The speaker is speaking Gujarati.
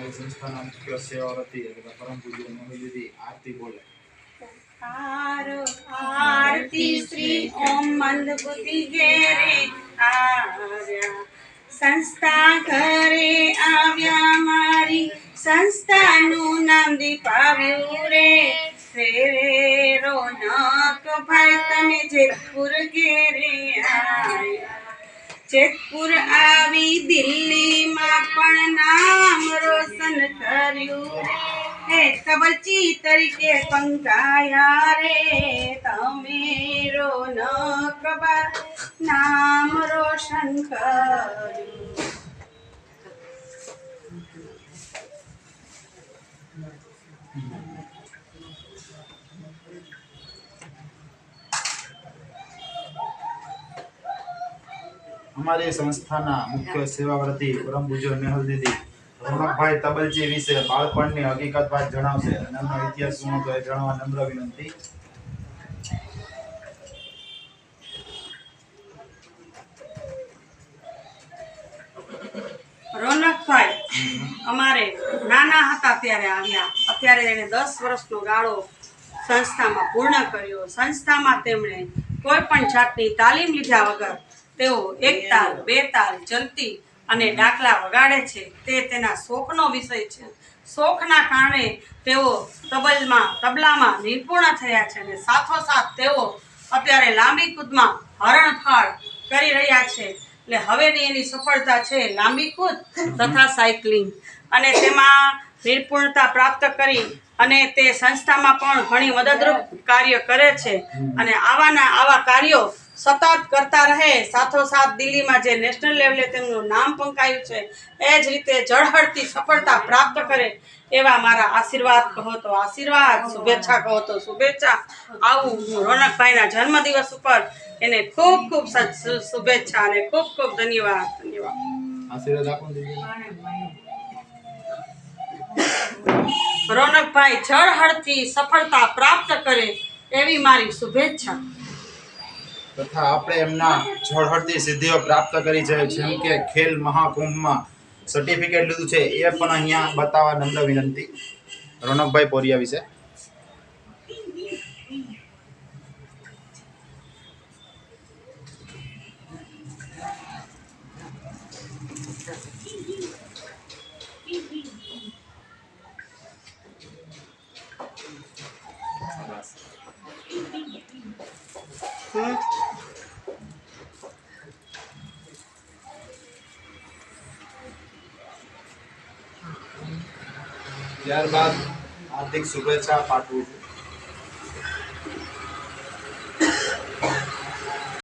અમારી સંસ્થાના મુખ્ય સેવાવતી એટલે પરમ પૂજ્ય મોહનજીથી આરતી બોલે. આરો આરતી શ્રી ઓમ મંદ બુદ્ધિ ઘેરે આવ્યા સંસ્થા ઘરે આવ્યા મારી સંસ્થાનું નામ દીપાવ્યું રે. રે રોનક ભાઈ, તમે જેતપુર ઘેરે આવ્યા જેતપુર આવી દિલ્હીમાં કર્યું હે કબરચી તરીકે પંકાયા રે, તમે રોનક બા નામ રોશન કર્યું અમારી સંસ્થાના મુખ્ય સેવાવ્રતી પરમ પૂજ્ય મેહલ દીદી રોનકભાઈ તબલજી વિશે બાળપણની હકીકત વાત જણાવશે અને એમનો ઇતિહાસ શું હતો એ જણાવવા નમ્ર વિનંતી. રોનકભાઈ અમારે નાના હતા ત્યારે આવ્યા. અત્યારે એને દસ વર્ષનો ગાળો સંસ્થામાં પૂર્ણ કર્યો. સંસ્થામાં તેમણે કોઈ પણ જાતની તાલીમ લીધા વગર તેઓ એક તાલ બે તાલ ચલતી અને ડાકલા વગાડે છે, તે તેના શોખનો વિષય છે. શોખના કારણે તેઓ તબલમાં, તબલામાં નિપુણ થયા છે અને સાથોસાથ તેઓ અત્યારે લાંબી કૂદમાં હરણફાળ કરી રહ્યા છે. એટલે હવેની એની સફળતા છે લાંબી કૂદ તથા સાયકલિંગ. અને તેમાં નિપુણતા પ્રાપ્ત કરી અને તે સંસ્થામાં પણ ઘણી મદદરૂપ કાર્ય કરે છે. અને આવાના, આવા કાર્યો સતત કરતા રહે. સાથોસાથ દિલ્હીમાં જે નેશનલ લેવલે તેમનું નામ પંકાયું છે એ જ રીતે ઝળહળતી સફળતા પ્રાપ્ત કરે એવા મારા આશીર્વાદ કહો તો આશીર્વાદ શુભેચ્છા કહો તો શુભેચ્છા. આવું હું રોનકભાઈના જન્મદિવસ ઉપર એને ખૂબ ખૂબ શુભેચ્છા અને ખૂબ ખૂબ ધન્યવાદ ધન્યવાદ. આશીર્વાદ આપો રોનકભાઈ ઝળહળતી સફળતા પ્રાપ્ત કરે એવી મારી શુભેચ્છા. તથા આપણે એમના ઝળહળતી સિદ્ધિઓ પ્રાપ્ત કરી છે, જેમ કે ખેલ મહાકુંભમાં સર્ટિફિકેટ લીધું છે, એ પણ અહીંયા બતાવવા નમ્ર વિનંતી રોનકભાઈ પોરિયા વિશે હમ. ત્યારબાદ હાર્દિક શુભેચ્છા પાઠવું છું.